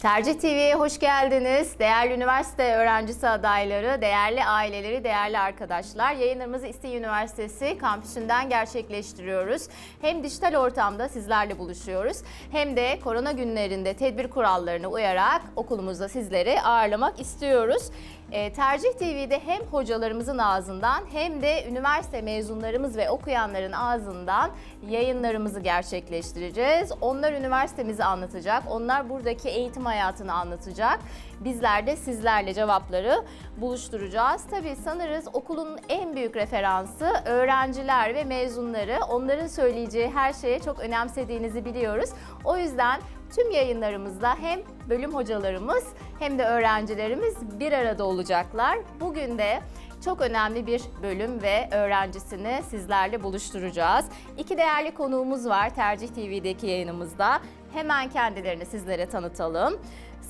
Tercih TV'ye hoş geldiniz. Değerli üniversite öğrencisi adayları, değerli aileleri, değerli arkadaşlar. Yayınlarımızı İstinye Üniversitesi kampüsünden gerçekleştiriyoruz. Hem dijital ortamda sizlerle buluşuyoruz hem de korona günlerinde tedbir kurallarına uyarak okulumuzda sizleri ağırlamak istiyoruz. E, Tercih TV'de hem hocalarımızın ağzından hem de üniversite mezunlarımız ve okuyanların ağzından yayınlarımızı gerçekleştireceğiz. Onlar üniversitemizi anlatacak, onlar buradaki eğitim hayatını anlatacak. Bizler de sizlerle cevapları buluşturacağız. Tabii sanırız okulun en büyük referansı öğrenciler ve mezunları. Onların söyleyeceği her şeye çok önemsediğinizi biliyoruz. O yüzden Tüm yayınlarımızda hem bölüm hocalarımız hem de öğrencilerimiz bir arada olacaklar. Bugün de çok önemli bir bölüm ve öğrencisini sizlerle buluşturacağız. İki değerli konuğumuz var Tercih TV'deki yayınımızda. Hemen kendilerini sizlere tanıtalım.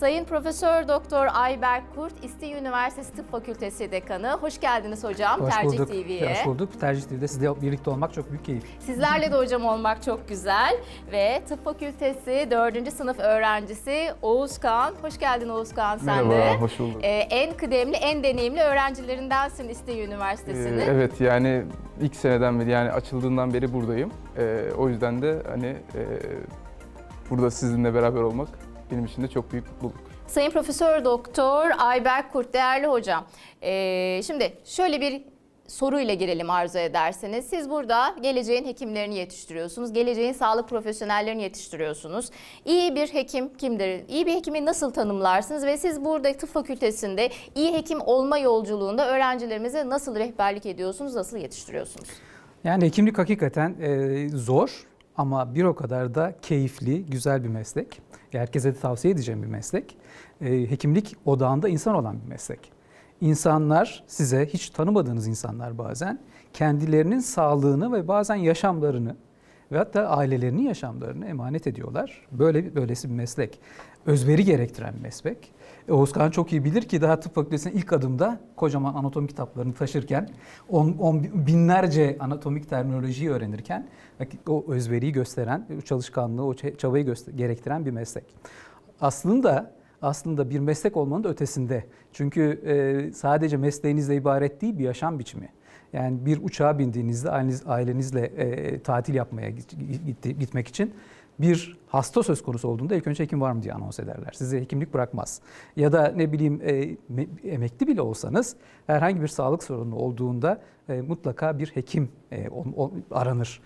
Sayın Profesör Doktor Ayberk Kurt, İstinye Üniversitesi Tıp Fakültesi Dekanı. Hoş geldiniz hocam Hoş Tercih. TV'ye. Hoş bulduk. Tercih TV'de sizle birlikte olmak çok büyük keyif. Sizlerle de hocam olmak çok güzel ve Tıp Fakültesi 4. sınıf öğrencisi Oğuzkan. Hoş geldin Oğuzkan sen Merhaba, de. hoş bulduk. Ee, en kıdemli, en deneyimli öğrencilerindensin İstinye Üniversitesi'nin. Ee, evet yani ilk seneden beri yani açıldığından beri buradayım. Ee, o yüzden de hani e, burada sizinle beraber olmak benim için de çok büyük mutluluk. Sayın Profesör Doktor Ayberk Kurt, değerli hocam. Ee, şimdi şöyle bir soruyla girelim arzu ederseniz. Siz burada geleceğin hekimlerini yetiştiriyorsunuz. Geleceğin sağlık profesyonellerini yetiştiriyorsunuz. İyi bir hekim kimdir? İyi bir hekimi nasıl tanımlarsınız? Ve siz burada tıp fakültesinde iyi hekim olma yolculuğunda öğrencilerimize nasıl rehberlik ediyorsunuz? Nasıl yetiştiriyorsunuz? Yani hekimlik hakikaten e, zor ama bir o kadar da keyifli, güzel bir meslek. Herkese de tavsiye edeceğim bir meslek. E, hekimlik odağında insan olan bir meslek. İnsanlar size hiç tanımadığınız insanlar bazen kendilerinin sağlığını ve bazen yaşamlarını ve hatta ailelerinin yaşamlarını emanet ediyorlar. Böyle böylesi bir meslek. Özveri gerektiren bir meslek. E, Oğuzkan çok iyi bilir ki daha tıp fakültesinin ilk adımda kocaman anatomi kitaplarını taşırken, on, on binlerce anatomik terminolojiyi öğrenirken o özveriyi gösteren, o çalışkanlığı, o çabayı göster- gerektiren bir meslek. Aslında aslında bir meslek olmanın da ötesinde. Çünkü e, sadece mesleğinizle ibaret değil bir yaşam biçimi. Yani bir uçağa bindiğinizde aileniz, ailenizle e, tatil yapmaya git, gitti- gitmek için bir hasta söz konusu olduğunda ilk önce hekim var mı diye anons ederler. Size hekimlik bırakmaz. Ya da ne bileyim e, me- emekli bile olsanız herhangi bir sağlık sorunu olduğunda e, mutlaka bir hekim e, ol- ol- aranır.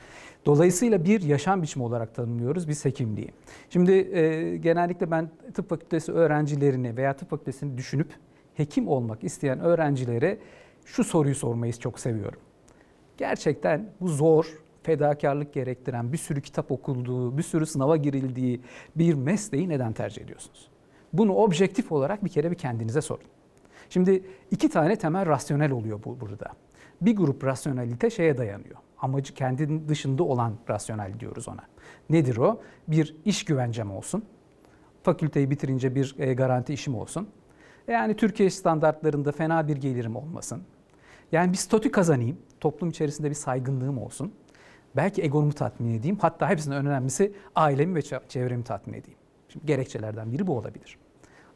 Dolayısıyla bir yaşam biçimi olarak tanımlıyoruz biz hekimliği. Şimdi e, genellikle ben tıp fakültesi öğrencilerini veya tıp fakültesini düşünüp hekim olmak isteyen öğrencilere şu soruyu sormayı çok seviyorum. Gerçekten bu zor, fedakarlık gerektiren, bir sürü kitap okulduğu, bir sürü sınava girildiği bir mesleği neden tercih ediyorsunuz? Bunu objektif olarak bir kere bir kendinize sorun. Şimdi iki tane temel rasyonel oluyor bu burada. Bir grup rasyonelite şeye dayanıyor. Amacı kendinin dışında olan rasyonel diyoruz ona. Nedir o? Bir iş güvencem olsun. Fakülteyi bitirince bir e, garanti işim olsun. Yani Türkiye standartlarında fena bir gelirim olmasın. Yani bir statü kazanayım. Toplum içerisinde bir saygınlığım olsun. Belki egomu tatmin edeyim. Hatta hepsinden önemlisi ailemi ve çe- çevremi tatmin edeyim. Şimdi gerekçelerden biri bu olabilir.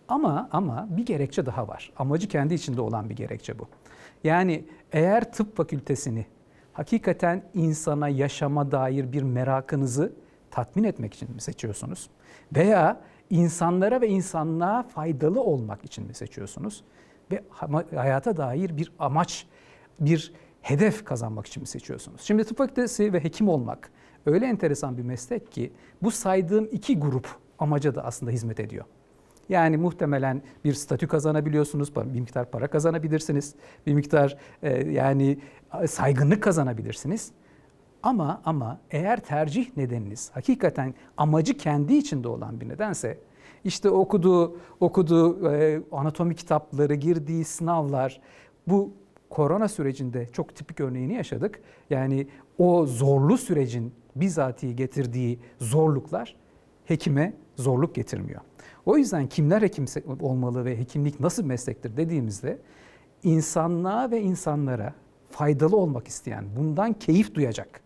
Ama ama bir gerekçe daha var. Amacı kendi içinde olan bir gerekçe bu. Yani eğer tıp fakültesini hakikaten insana yaşama dair bir merakınızı tatmin etmek için mi seçiyorsunuz? Veya insanlara ve insanlığa faydalı olmak için mi seçiyorsunuz? Ve hayata dair bir amaç, bir hedef kazanmak için mi seçiyorsunuz? Şimdi tıp fakültesi ve hekim olmak öyle enteresan bir meslek ki bu saydığım iki grup amaca da aslında hizmet ediyor. Yani muhtemelen bir statü kazanabiliyorsunuz, bir miktar para kazanabilirsiniz, bir miktar e, yani saygınlık kazanabilirsiniz. Ama ama eğer tercih nedeniniz hakikaten amacı kendi içinde olan bir nedense işte okuduğu okuduğu e, anatomi kitapları, girdiği sınavlar bu korona sürecinde çok tipik örneğini yaşadık. Yani o zorlu sürecin bizatihi getirdiği zorluklar hekime zorluk getirmiyor. O yüzden kimler hekim olmalı ve hekimlik nasıl meslektir dediğimizde insanlığa ve insanlara faydalı olmak isteyen, bundan keyif duyacak,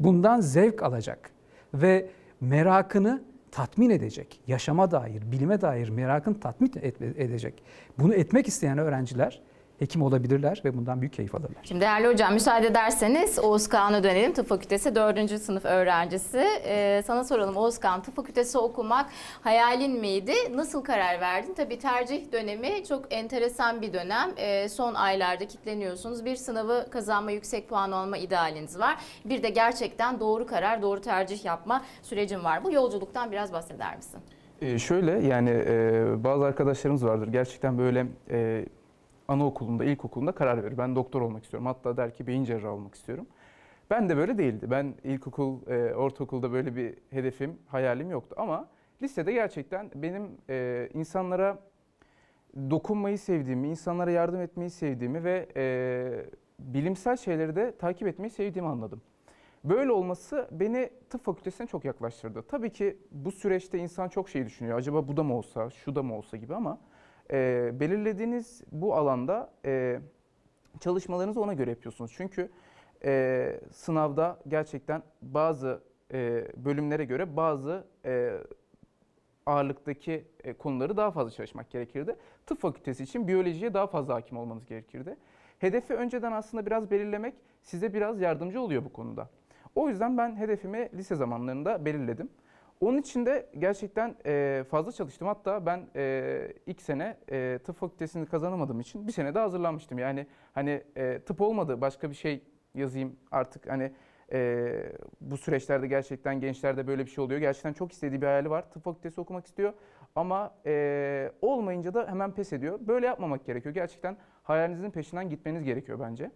bundan zevk alacak ve merakını tatmin edecek, yaşama dair, bilime dair merakını tatmin edecek. Bunu etmek isteyen öğrenciler hekim olabilirler ve bundan büyük keyif alırlar. Şimdi değerli hocam müsaade ederseniz Oğuz Kağan'a dönelim. Tıp Fakültesi 4. sınıf öğrencisi. Ee, sana soralım Oğuz Kağan tıp fakültesi okumak hayalin miydi? Nasıl karar verdin? Tabii tercih dönemi çok enteresan bir dönem. Ee, son aylarda kitleniyorsunuz. Bir sınavı kazanma, yüksek puan alma idealiniz var. Bir de gerçekten doğru karar, doğru tercih yapma sürecin var. Bu yolculuktan biraz bahseder misin? Ee, şöyle yani e, bazı arkadaşlarımız vardır. Gerçekten böyle e, anaokulunda, ilkokulunda karar verir. Ben doktor olmak istiyorum. Hatta der ki beyin cerrahı olmak istiyorum. Ben de böyle değildi. Ben ilkokul, e, ortaokulda böyle bir hedefim, hayalim yoktu. Ama lisede gerçekten benim e, insanlara dokunmayı sevdiğimi, insanlara yardım etmeyi sevdiğimi ve e, bilimsel şeyleri de takip etmeyi sevdiğimi anladım. Böyle olması beni tıp fakültesine çok yaklaştırdı. Tabii ki bu süreçte insan çok şey düşünüyor. Acaba bu da mı olsa, şu da mı olsa gibi ama e, belirlediğiniz bu alanda e, çalışmalarınızı ona göre yapıyorsunuz. Çünkü e, sınavda gerçekten bazı e, bölümlere göre bazı e, ağırlıktaki e, konuları daha fazla çalışmak gerekirdi. Tıp fakültesi için biyolojiye daha fazla hakim olmanız gerekirdi. Hedefi önceden aslında biraz belirlemek size biraz yardımcı oluyor bu konuda. O yüzden ben hedefimi lise zamanlarında belirledim. Onun için de gerçekten e, fazla çalıştım. Hatta ben e, ilk sene e, tıp fakültesini kazanamadığım için bir sene de hazırlanmıştım. Yani hani tıp olmadı başka bir şey yazayım artık hani bu süreçlerde gerçekten gençlerde böyle bir şey oluyor. Gerçekten çok istediği bir hayali var. Tıp fakültesi okumak istiyor ama olmayınca da hemen pes ediyor. Böyle yapmamak gerekiyor. Gerçekten hayalinizin peşinden gitmeniz gerekiyor bence.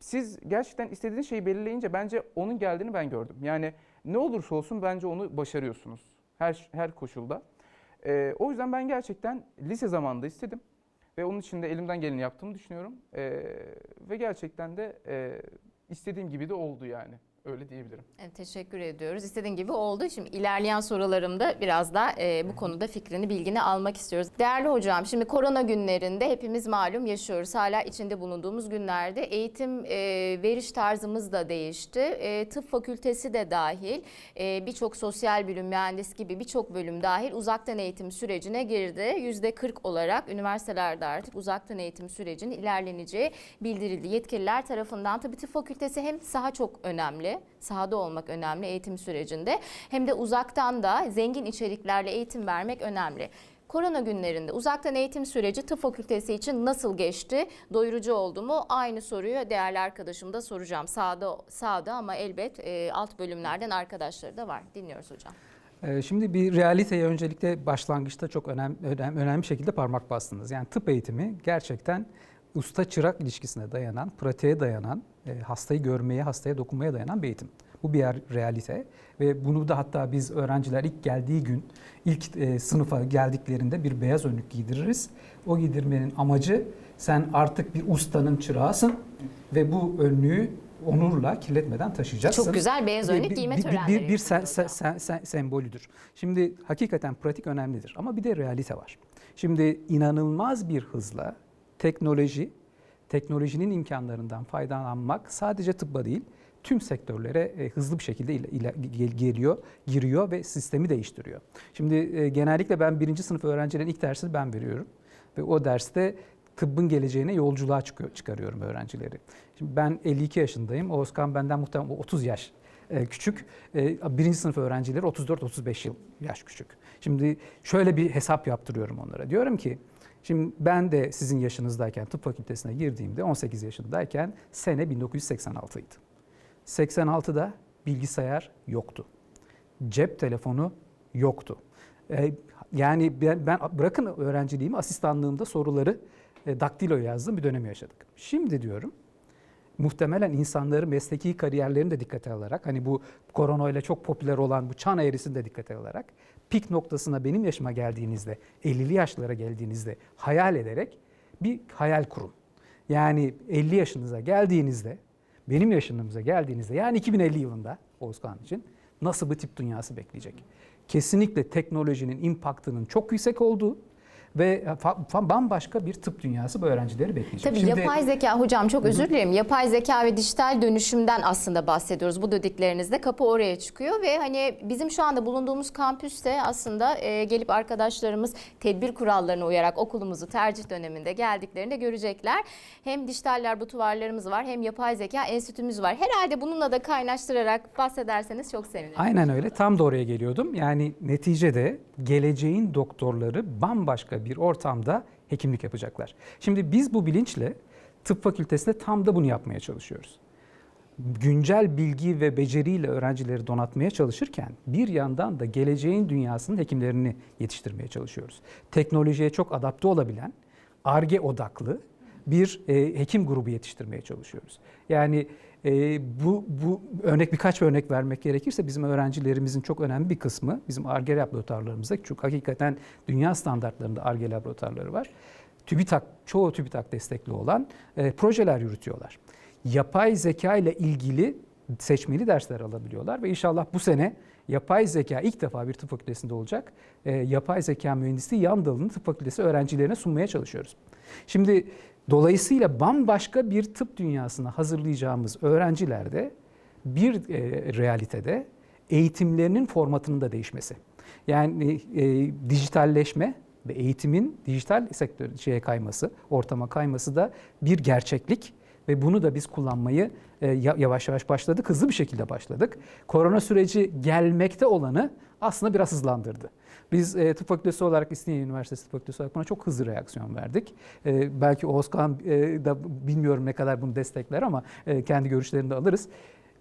Siz gerçekten istediğiniz şeyi belirleyince bence onun geldiğini ben gördüm. Yani ne olursa olsun bence onu başarıyorsunuz. Her her koşulda. E, o yüzden ben gerçekten lise zamanında istedim. Ve onun için de elimden geleni yaptığımı düşünüyorum. E, ve gerçekten de e, istediğim gibi de oldu yani. Öyle diyebilirim. Evet, teşekkür ediyoruz. İstediğin gibi oldu. Şimdi ilerleyen sorularımda biraz da e, bu konuda fikrini, bilgini almak istiyoruz. Değerli hocam, şimdi korona günlerinde hepimiz malum yaşıyoruz. Hala içinde bulunduğumuz günlerde eğitim e, veriş tarzımız da değişti. E, tıp fakültesi de dahil, e, birçok sosyal bilim, mühendis gibi birçok bölüm dahil uzaktan eğitim sürecine girdi. Yüzde 40 olarak üniversitelerde artık uzaktan eğitim sürecinin ilerleneceği bildirildi. Yetkililer tarafından tabii tıp fakültesi hem saha çok önemli, sahada olmak önemli eğitim sürecinde hem de uzaktan da zengin içeriklerle eğitim vermek önemli. Korona günlerinde uzaktan eğitim süreci tıp fakültesi için nasıl geçti? Doyurucu oldu mu? Aynı soruyu değerli arkadaşım da soracağım. Sağda, sağda ama elbet e, alt bölümlerden arkadaşları da var. Dinliyoruz hocam. Ee, Şimdi bir realiteye öncelikle başlangıçta çok önem, önem, önemli şekilde parmak bastınız. Yani tıp eğitimi gerçekten usta çırak ilişkisine dayanan, pratiğe dayanan, e, hastayı görmeye, hastaya dokunmaya dayanan bir eğitim. Bu bir realite ve bunu da hatta biz öğrenciler ilk geldiği gün, ilk e, sınıfa geldiklerinde bir beyaz önlük giydiririz. O giydirmenin amacı sen artık bir ustanın çırağısın ve bu önlüğü onurla kirletmeden taşıyacaksın. Çok güzel beyaz Bir- önlük bir- giyme bir, törenleri. bir, bir sen- yapıyoruz sen- hocam. sen- sen- sembolüdür. Şimdi hakikaten pratik önemlidir ama bir de realite var. Şimdi inanılmaz bir hızla teknoloji, teknolojinin imkanlarından faydalanmak sadece tıbba değil, tüm sektörlere e, hızlı bir şekilde geliyor, giriyor ve sistemi değiştiriyor. Şimdi e, genellikle ben birinci sınıf öğrencilerin ilk dersini ben veriyorum ve o derste tıbbın geleceğine yolculuğa çıkıyor, çıkarıyorum öğrencileri. Şimdi ben 52 yaşındayım, Oğuzkan benden muhtemelen 30 yaş e, küçük. Birinci sınıf öğrencileri 34-35 yıl yaş küçük. Şimdi şöyle bir hesap yaptırıyorum onlara. Diyorum ki Şimdi ben de sizin yaşınızdayken tıp fakültesine girdiğimde 18 yaşındayken sene 1986 idi. 86'da bilgisayar yoktu. Cep telefonu yoktu. Ee, yani ben, ben bırakın öğrenciliğimi asistanlığımda soruları e, daktilo yazdığım bir dönemi yaşadık. Şimdi diyorum muhtemelen insanları mesleki kariyerlerini de dikkate alarak hani bu koronayla çok popüler olan bu çan eğrisini de dikkate alarak pik noktasına benim yaşıma geldiğinizde 50'li yaşlara geldiğinizde hayal ederek bir hayal kurun. Yani 50 yaşınıza geldiğinizde benim yaşınıza geldiğinizde yani 2050 yılında Oğuzkan için nasıl bir tip dünyası bekleyecek? Kesinlikle teknolojinin impaktının çok yüksek olduğu ve bambaşka bir tıp dünyası bu öğrencileri bekleyecek. Tabii Şimdi- yapay zeka hocam çok özür dilerim. Yapay zeka ve dijital dönüşümden aslında bahsediyoruz. Bu dediklerinizde kapı oraya çıkıyor ve hani bizim şu anda bulunduğumuz kampüste aslında e, gelip arkadaşlarımız tedbir kurallarına uyarak okulumuzu tercih döneminde geldiklerinde görecekler. Hem dijital laboratuvarlarımız var hem yapay zeka enstitümüz var. Herhalde bununla da kaynaştırarak bahsederseniz çok sevinirim. Aynen öyle. Tam da oraya geliyordum. Yani neticede geleceğin doktorları bambaşka bir ortamda hekimlik yapacaklar. Şimdi biz bu bilinçle tıp fakültesinde tam da bunu yapmaya çalışıyoruz. Güncel bilgi ve beceriyle öğrencileri donatmaya çalışırken bir yandan da geleceğin dünyasının hekimlerini yetiştirmeye çalışıyoruz. Teknolojiye çok adapte olabilen, ARGE odaklı bir e, hekim grubu yetiştirmeye çalışıyoruz. Yani e, bu, bu örnek birkaç örnek vermek gerekirse bizim öğrencilerimizin çok önemli bir kısmı bizim ARGE laboratuvarlarımızda çünkü hakikaten dünya standartlarında ARGE laboratuvarları var. TÜBİTAK, çoğu TÜBİTAK destekli olan e, projeler yürütüyorlar. Yapay zeka ile ilgili seçmeli dersler alabiliyorlar ve inşallah bu sene yapay zeka ilk defa bir tıp fakültesinde olacak. E, yapay zeka mühendisliği yan dalını tıp fakültesi öğrencilerine sunmaya çalışıyoruz. Şimdi dolayısıyla bambaşka bir tıp dünyasına hazırlayacağımız öğrenciler de bir e, realitede eğitimlerinin formatının da değişmesi. Yani e, dijitalleşme ve eğitimin dijital sektör şeye kayması, ortama kayması da bir gerçeklik ve bunu da biz kullanmayı e, ya- yavaş yavaş başladık, hızlı bir şekilde başladık. Korona süreci gelmekte olanı aslında biraz hızlandırdı. Biz e, tıp fakültesi olarak İstinye Üniversitesi Tıp Fakültesi olarak buna çok hızlı reaksiyon verdik. E, belki Oğuzkan e, da bilmiyorum ne kadar bunu destekler ama e, kendi görüşlerini de alırız.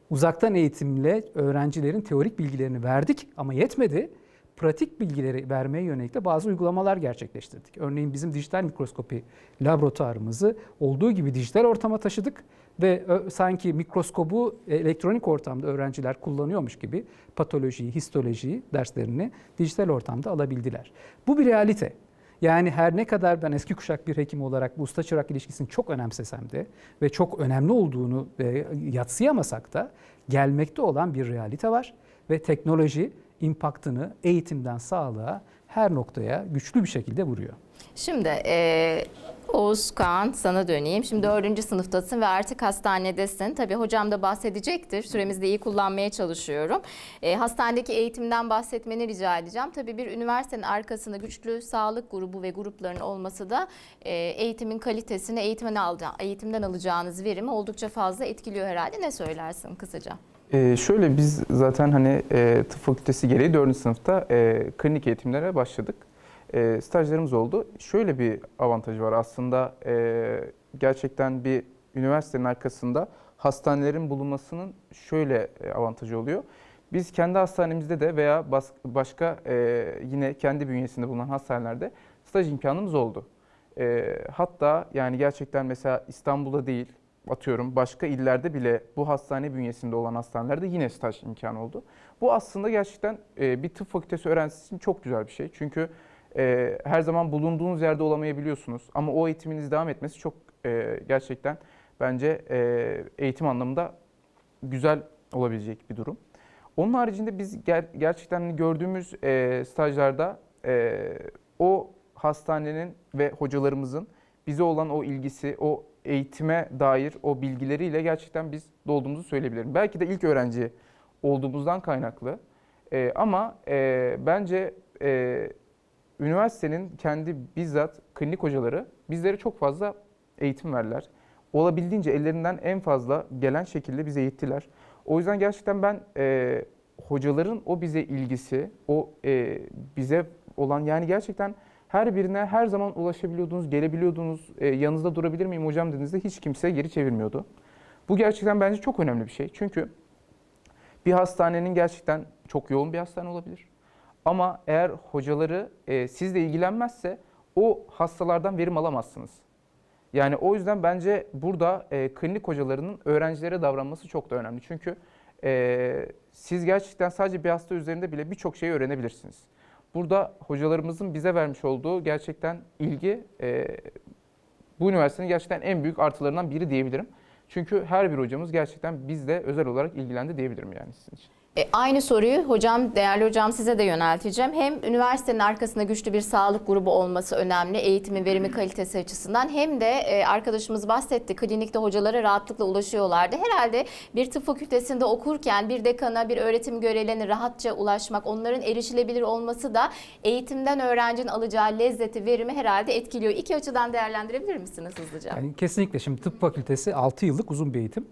Uzaktan eğitimle öğrencilerin teorik bilgilerini verdik ama yetmedi. Pratik bilgileri vermeye yönelik de bazı uygulamalar gerçekleştirdik. Örneğin bizim dijital mikroskopi laboratuvarımızı olduğu gibi dijital ortama taşıdık ve sanki mikroskobu elektronik ortamda öğrenciler kullanıyormuş gibi patolojiyi, histolojiyi derslerini dijital ortamda alabildiler. Bu bir realite. Yani her ne kadar ben eski kuşak bir hekim olarak bu usta çırak ilişkisini çok önemsesem de ve çok önemli olduğunu e, yatsıyamasak da gelmekte olan bir realite var ve teknoloji impaktını eğitimden sağlığa her noktaya güçlü bir şekilde vuruyor. Şimdi e, Oğuz Kaan sana döneyim. Şimdi dördüncü sınıftasın ve artık hastanedesin. Tabii hocam da bahsedecektir. Süremizi de iyi kullanmaya çalışıyorum. E, hastanedeki eğitimden bahsetmeni rica edeceğim. Tabii bir üniversitenin arkasında güçlü sağlık grubu ve grupların olması da e, eğitimin kalitesini, eğitimden, alaca- eğitimden alacağınız verimi oldukça fazla etkiliyor herhalde. Ne söylersin kısaca? Ee, şöyle biz zaten hani e, tıp fakültesi gereği 4. sınıfta e, klinik eğitimlere başladık. E, stajlarımız oldu. Şöyle bir avantajı var aslında e, gerçekten bir üniversitenin arkasında hastanelerin bulunmasının şöyle e, avantajı oluyor. Biz kendi hastanemizde de veya bas- başka e, yine kendi bünyesinde bulunan hastanelerde staj imkanımız oldu. E, hatta yani gerçekten mesela İstanbul'da değil, atıyorum başka illerde bile bu hastane bünyesinde olan hastanelerde yine staj imkanı oldu. Bu aslında gerçekten e, bir tıp fakültesi öğrencisi için çok güzel bir şey. Çünkü e, her zaman bulunduğunuz yerde olamayabiliyorsunuz. Ama o eğitiminiz devam etmesi çok e, gerçekten bence e, eğitim anlamında güzel olabilecek bir durum. Onun haricinde biz ger- gerçekten hani gördüğümüz e, stajlarda e, o hastanenin ve hocalarımızın bize olan o ilgisi, o eğitime dair o bilgileriyle gerçekten biz dolduğumuzu söyleyebilirim. Belki de ilk öğrenci olduğumuzdan kaynaklı. E, ama e, bence e, üniversitenin kendi bizzat klinik hocaları bizlere çok fazla eğitim verdiler. Olabildiğince ellerinden en fazla gelen şekilde bize eğittiler. O yüzden gerçekten ben e, hocaların o bize ilgisi, o e, bize olan yani gerçekten her birine her zaman ulaşabiliyordunuz, gelebiliyordunuz. E, yanınızda durabilir miyim hocam dediğinizde hiç kimse geri çevirmiyordu. Bu gerçekten bence çok önemli bir şey. Çünkü bir hastanenin gerçekten çok yoğun bir hastane olabilir. Ama eğer hocaları e, sizle ilgilenmezse o hastalardan verim alamazsınız. Yani o yüzden bence burada e, klinik hocalarının öğrencilere davranması çok da önemli. Çünkü e, siz gerçekten sadece bir hasta üzerinde bile birçok şeyi öğrenebilirsiniz. Burada hocalarımızın bize vermiş olduğu gerçekten ilgi e, bu üniversitenin gerçekten en büyük artılarından biri diyebilirim. Çünkü her bir hocamız gerçekten bizle özel olarak ilgilendi diyebilirim yani sizin için. E, aynı soruyu hocam, değerli hocam size de yönelteceğim. Hem üniversitenin arkasında güçlü bir sağlık grubu olması önemli, eğitimin verimi kalitesi açısından hem de e, arkadaşımız bahsetti, klinikte hocalara rahatlıkla ulaşıyorlardı. Herhalde bir tıp fakültesinde okurken bir dekana, bir öğretim görevlilerine rahatça ulaşmak, onların erişilebilir olması da eğitimden öğrencinin alacağı lezzeti, verimi herhalde etkiliyor. İki açıdan değerlendirebilir misiniz hızlıca? Yani kesinlikle şimdi tıp fakültesi 6 yıllık uzun bir eğitim.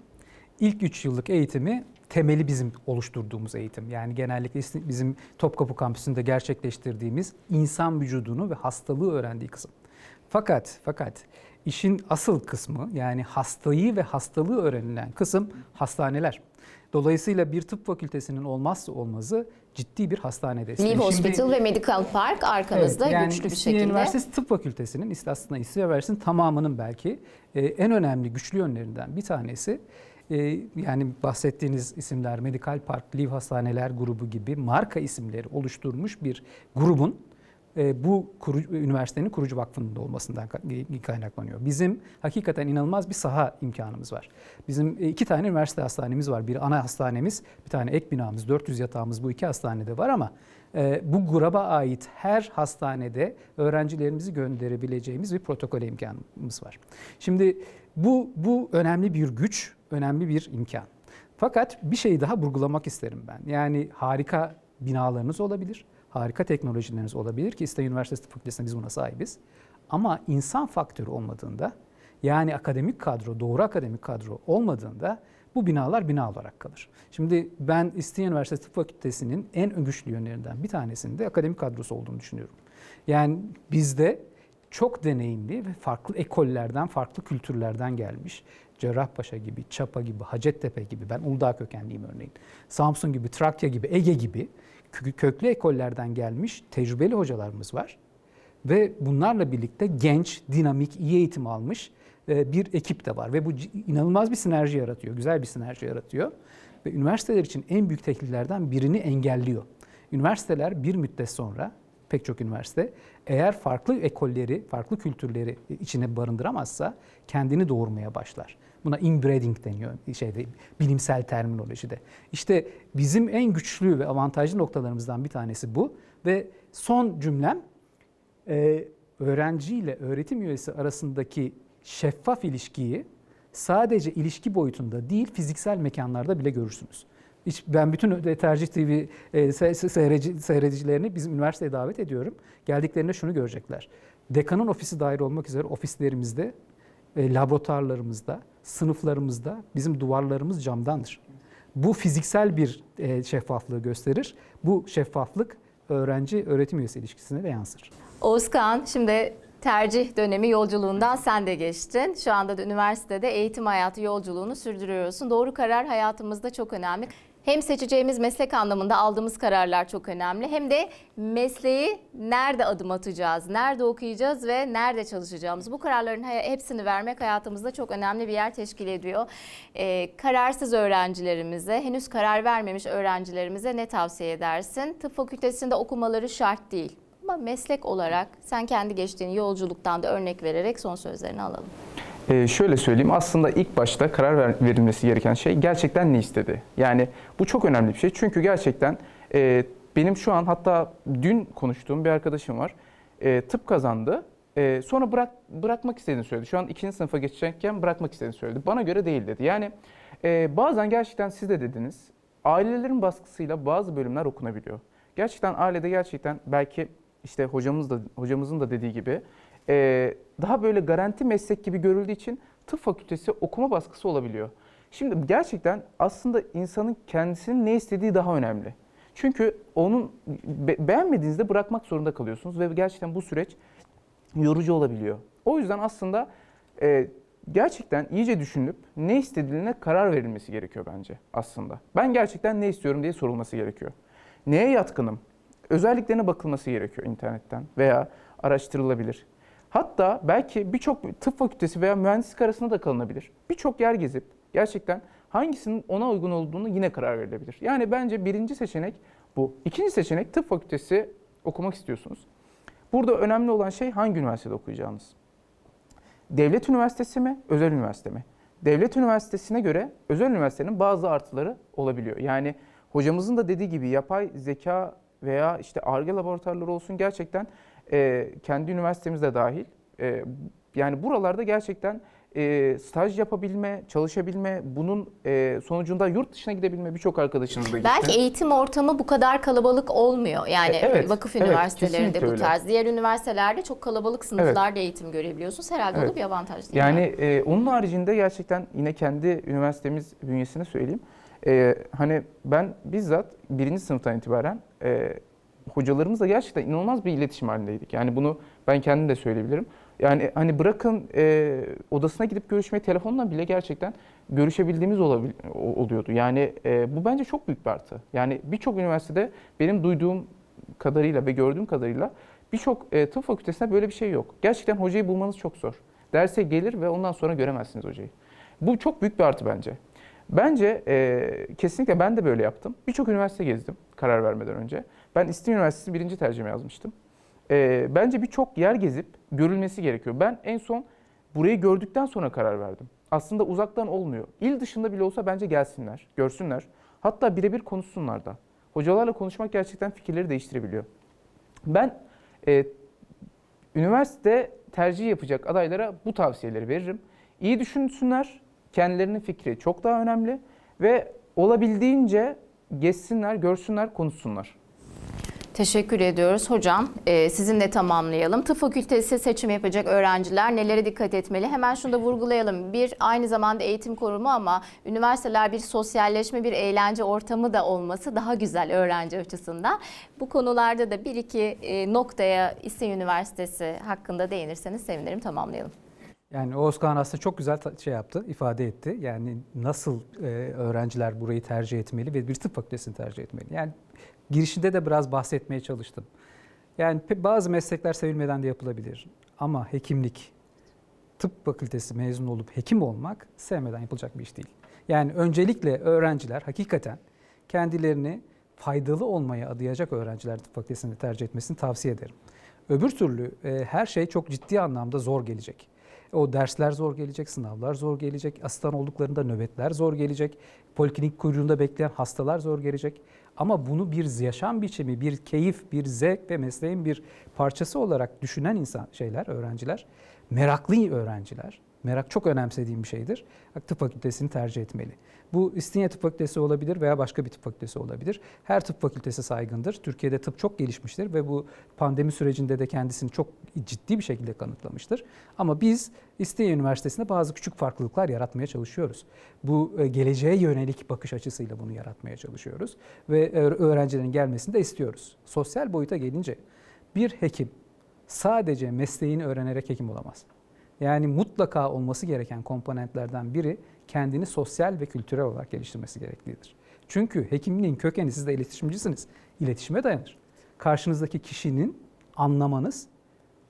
İlk 3 yıllık eğitimi temeli bizim oluşturduğumuz eğitim. Yani genellikle bizim Topkapı kampüsünde gerçekleştirdiğimiz insan vücudunu ve hastalığı öğrendiği kısım. Fakat fakat işin asıl kısmı yani hastayı ve hastalığı öğrenilen kısım hastaneler. Dolayısıyla bir tıp fakültesinin olmazsa olmazı ciddi bir hastane desteği. Şimdi- Hospital ve Medical Park arkanızda Evet, yani güçlü bir şekilde. Üniversitesi Tıp Fakültesi'nin aslında İstinye Üniversitesi'nin tamamının belki e, en önemli güçlü yönlerinden bir tanesi e, yani bahsettiğiniz isimler Medical Park, Liv Hastaneler grubu gibi marka isimleri oluşturmuş bir grubun e, bu kuru, üniversitenin kurucu vakfının da olmasından ka- kaynaklanıyor. Bizim hakikaten inanılmaz bir saha imkanımız var. Bizim e, iki tane üniversite hastanemiz var. Bir ana hastanemiz, bir tane ek binamız, 400 yatağımız bu iki hastanede var ama e, bu gruba ait her hastanede öğrencilerimizi gönderebileceğimiz bir protokol imkanımız var. Şimdi bu bu önemli bir güç, önemli bir imkan. Fakat bir şeyi daha vurgulamak isterim ben. Yani harika binalarınız olabilir, harika teknolojileriniz olabilir ki İstanbul Üniversitesi Fakültesi'nde biz buna sahibiz. Ama insan faktörü olmadığında, yani akademik kadro, doğru akademik kadro olmadığında bu binalar bina olarak kalır. Şimdi ben İstinye Üniversitesi Tıp Fakültesi'nin en güçlü yönlerinden bir tanesinde akademik kadrosu olduğunu düşünüyorum. Yani bizde çok deneyimli ve farklı ekollerden, farklı kültürlerden gelmiş. Cerrahpaşa gibi, Çapa gibi, Hacettepe gibi, ben Uludağ kökenliyim örneğin. Samsun gibi, Trakya gibi, Ege gibi kö- köklü ekollerden gelmiş tecrübeli hocalarımız var. Ve bunlarla birlikte genç, dinamik, iyi eğitim almış e, bir ekip de var. Ve bu inanılmaz bir sinerji yaratıyor, güzel bir sinerji yaratıyor. Ve üniversiteler için en büyük tehditlerden birini engelliyor. Üniversiteler bir müddet sonra, pek çok üniversite, eğer farklı ekolleri, farklı kültürleri içine barındıramazsa kendini doğurmaya başlar. Buna inbreeding deniyor şeyde bilimsel terminolojide. İşte bizim en güçlü ve avantajlı noktalarımızdan bir tanesi bu ve son cümlem e, öğrenci ile öğretim üyesi arasındaki şeffaf ilişkiyi sadece ilişki boyutunda değil fiziksel mekanlarda bile görürsünüz. Hiç, ben bütün Tercih TV e, se- se- seyredici- seyredicilerini bizim üniversiteye davet ediyorum. Geldiklerinde şunu görecekler. Dekanın ofisi dahil olmak üzere ofislerimizde, e, laboratuvarlarımızda, sınıflarımızda bizim duvarlarımız camdandır. Bu fiziksel bir e, şeffaflığı gösterir. Bu şeffaflık öğrenci öğretim üyesi ilişkisine de yansır. Oğuzkan şimdi tercih dönemi yolculuğundan sen de geçtin. Şu anda da üniversitede eğitim hayatı yolculuğunu sürdürüyorsun. Doğru karar hayatımızda çok önemli. Hem seçeceğimiz meslek anlamında aldığımız kararlar çok önemli. Hem de mesleği nerede adım atacağız, nerede okuyacağız ve nerede çalışacağımız. Bu kararların hepsini vermek hayatımızda çok önemli bir yer teşkil ediyor. Ee, kararsız öğrencilerimize, henüz karar vermemiş öğrencilerimize ne tavsiye edersin? Tıp fakültesinde okumaları şart değil. Ama meslek olarak sen kendi geçtiğin yolculuktan da örnek vererek son sözlerini alalım. Ee, şöyle söyleyeyim aslında ilk başta karar ver- verilmesi gereken şey gerçekten ne istedi? Yani bu çok önemli bir şey çünkü gerçekten e, benim şu an hatta dün konuştuğum bir arkadaşım var. E, tıp kazandı. E, sonra bırak bırakmak istediğini söyledi. Şu an ikinci sınıfa geçecekken bırakmak istediğini söyledi. Bana göre değil dedi. Yani e, bazen gerçekten siz de dediniz. Ailelerin baskısıyla bazı bölümler okunabiliyor. Gerçekten ailede gerçekten belki işte hocamız da hocamızın da dediği gibi e, daha böyle garanti meslek gibi görüldüğü için tıp fakültesi okuma baskısı olabiliyor. Şimdi gerçekten aslında insanın kendisinin ne istediği daha önemli. Çünkü onun be- beğenmediğinizde bırakmak zorunda kalıyorsunuz ve gerçekten bu süreç yorucu olabiliyor. O yüzden aslında e, gerçekten iyice düşünülüp ne istediğine karar verilmesi gerekiyor bence aslında. Ben gerçekten ne istiyorum diye sorulması gerekiyor. Neye yatkınım? Özelliklerine bakılması gerekiyor internetten veya araştırılabilir. Hatta belki birçok tıp fakültesi veya mühendislik arasında da kalınabilir. Birçok yer gezip gerçekten hangisinin ona uygun olduğunu yine karar verilebilir. Yani bence birinci seçenek bu. İkinci seçenek tıp fakültesi okumak istiyorsunuz. Burada önemli olan şey hangi üniversitede okuyacağınız. Devlet üniversitesi mi, özel üniversite mi? Devlet üniversitesine göre özel üniversitenin bazı artıları olabiliyor. Yani hocamızın da dediği gibi yapay zeka veya işte ARGE laboratuvarları olsun gerçekten e, kendi üniversitemizde dahil. e, yani buralarda gerçekten e, staj yapabilme, çalışabilme, bunun e, sonucunda yurt dışına gidebilme birçok arkadaşımız da gitti. Belki eğitim ortamı bu kadar kalabalık olmuyor. Yani E, evet, vakıf evet, üniversitelerinde bu öyle. tarz. Diğer üniversitelerde çok kalabalık sınıflarda eğitim görebiliyorsunuz. Herhalde o da Evet. bir avantaj değil mi? Yani e, onun haricinde gerçekten yine kendi üniversitemiz bünyesine söyleyeyim. E, hani ben bizzat birinci sınıftan itibaren e, hocalarımızla gerçekten inanılmaz bir iletişim halindeydik. Yani bunu ben kendim de söyleyebilirim. Yani hani bırakın e, odasına gidip görüşmeyi telefonla bile gerçekten görüşebildiğimiz olabil, oluyordu. Yani e, bu bence çok büyük bir artı. Yani birçok üniversitede benim duyduğum kadarıyla ve gördüğüm kadarıyla birçok e, tıp fakültesinde böyle bir şey yok. Gerçekten hocayı bulmanız çok zor. Derse gelir ve ondan sonra göremezsiniz hocayı. Bu çok büyük bir artı bence. Bence e, kesinlikle ben de böyle yaptım. Birçok üniversite gezdim karar vermeden önce. Ben İstinye Üniversitesi birinci tercihimi yazmıştım. E, bence birçok yer gezip görülmesi gerekiyor. Ben en son burayı gördükten sonra karar verdim. Aslında uzaktan olmuyor. İl dışında bile olsa bence gelsinler, görsünler. Hatta birebir konuşsunlar da. Hocalarla konuşmak gerçekten fikirleri değiştirebiliyor. Ben e, üniversite tercih yapacak adaylara bu tavsiyeleri veririm. İyi düşünsünler. Kendilerinin fikri çok daha önemli ve olabildiğince gezsinler, görsünler, konuşsunlar. Teşekkür ediyoruz hocam. Ee, sizinle tamamlayalım. Tıp fakültesi seçim yapacak öğrenciler nelere dikkat etmeli? Hemen şunu da vurgulayalım. Bir aynı zamanda eğitim kurumu ama üniversiteler bir sosyalleşme, bir eğlence ortamı da olması daha güzel öğrenci açısından. Bu konularda da bir iki e, noktaya İstinye Üniversitesi hakkında değinirseniz sevinirim. Tamamlayalım. Yani Oğuzkan aslında çok güzel şey yaptı, ifade etti. Yani nasıl e, öğrenciler burayı tercih etmeli ve bir tıp fakültesini tercih etmeli. Yani girişinde de biraz bahsetmeye çalıştım. Yani bazı meslekler sevilmeden de yapılabilir. Ama hekimlik, tıp fakültesi mezun olup hekim olmak sevmeden yapılacak bir iş değil. Yani öncelikle öğrenciler hakikaten kendilerini faydalı olmaya adayacak öğrenciler tıp fakültesini tercih etmesini tavsiye ederim. Öbür türlü e, her şey çok ciddi anlamda zor gelecek. O dersler zor gelecek, sınavlar zor gelecek, asistan olduklarında nöbetler zor gelecek, poliklinik kuyruğunda bekleyen hastalar zor gelecek. Ama bunu bir yaşam biçimi, bir keyif, bir zevk ve mesleğin bir parçası olarak düşünen insan şeyler, öğrenciler, meraklı öğrenciler, merak çok önemsediğim bir şeydir. Tıp fakültesini tercih etmeli. Bu İstinye Tıp Fakültesi olabilir veya başka bir tıp fakültesi olabilir. Her tıp fakültesi saygındır. Türkiye'de tıp çok gelişmiştir ve bu pandemi sürecinde de kendisini çok ciddi bir şekilde kanıtlamıştır. Ama biz İstinye Üniversitesi'nde bazı küçük farklılıklar yaratmaya çalışıyoruz. Bu e, geleceğe yönelik bakış açısıyla bunu yaratmaya çalışıyoruz ve öğ- öğrencilerin gelmesini de istiyoruz. Sosyal boyuta gelince bir hekim sadece mesleğini öğrenerek hekim olamaz. Yani mutlaka olması gereken komponentlerden biri kendini sosyal ve kültürel olarak geliştirmesi gereklidir. Çünkü hekimliğin kökeni siz de iletişimcisiniz. İletişime dayanır. Karşınızdaki kişinin anlamanız,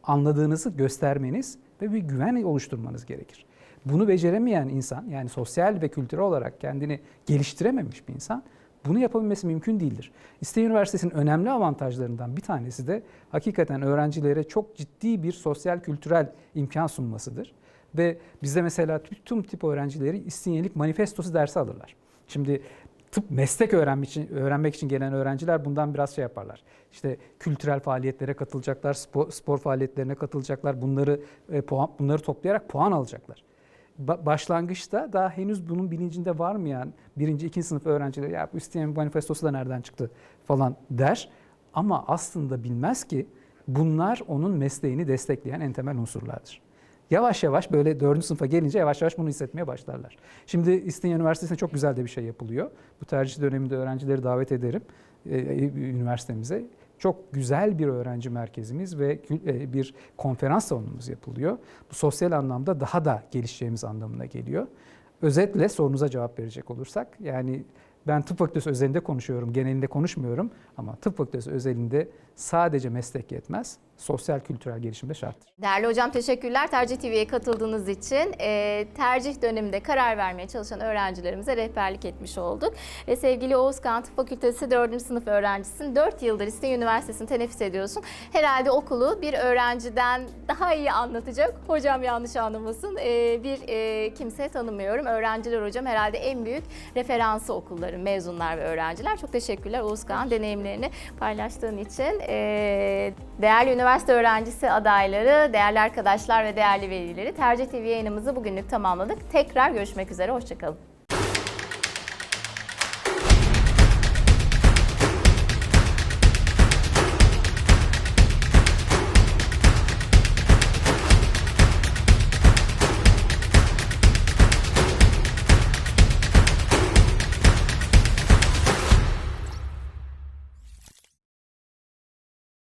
anladığınızı göstermeniz ve bir güven oluşturmanız gerekir. Bunu beceremeyen insan yani sosyal ve kültürel olarak kendini geliştirememiş bir insan bunu yapabilmesi mümkün değildir. İstinye Üniversitesi'nin önemli avantajlarından bir tanesi de hakikaten öğrencilere çok ciddi bir sosyal kültürel imkan sunmasıdır. Ve bizde mesela tüm tip öğrencileri İstinyelik manifestosu dersi alırlar. Şimdi tıp meslek öğrenmek için öğrenmek için gelen öğrenciler bundan biraz şey yaparlar. İşte kültürel faaliyetlere katılacaklar, spor, spor faaliyetlerine katılacaklar. Bunları e, puan bunları toplayarak puan alacaklar. Ba- başlangıçta daha henüz bunun bilincinde varmayan birinci, ikinci sınıf öğrenciler ya bu İstinye manifestosu da nereden çıktı falan der. Ama aslında bilmez ki bunlar onun mesleğini destekleyen en temel unsurlardır. Yavaş yavaş böyle dördüncü sınıfa gelince yavaş yavaş bunu hissetmeye başlarlar. Şimdi İstinye Üniversitesi'nde çok güzel de bir şey yapılıyor. Bu tercih döneminde öğrencileri davet ederim e, üniversitemize. Çok güzel bir öğrenci merkezimiz ve e, bir konferans salonumuz yapılıyor. Bu sosyal anlamda daha da gelişeceğimiz anlamına geliyor. Özetle sorunuza cevap verecek olursak yani ben tıp fakültesi özelinde konuşuyorum, genelinde konuşmuyorum ama tıp fakültesi özelinde sadece meslek yetmez. Sosyal kültürel gelişim de şarttır. Değerli hocam teşekkürler Tercih TV'ye katıldığınız için. Ee, tercih döneminde karar vermeye çalışan öğrencilerimize rehberlik etmiş olduk. Ve sevgili Oğuz Kağan Tıp Fakültesi 4. sınıf öğrencisin. 4 yıldır İstinye Üniversitesi'ni teneffüs ediyorsun. Herhalde okulu bir öğrenciden daha iyi anlatacak. Hocam yanlış anlamasın. Ee, bir e, kimse tanımıyorum. Öğrenciler hocam herhalde en büyük referansı okulların mezunlar ve öğrenciler. Çok teşekkürler Oğuz Kağan deneyimlerini paylaştığın için. Ee, değerli üniversite öğrencisi adayları, değerli arkadaşlar ve değerli velileri Tercih TV yayınımızı bugünlük tamamladık. Tekrar görüşmek üzere, hoşçakalın.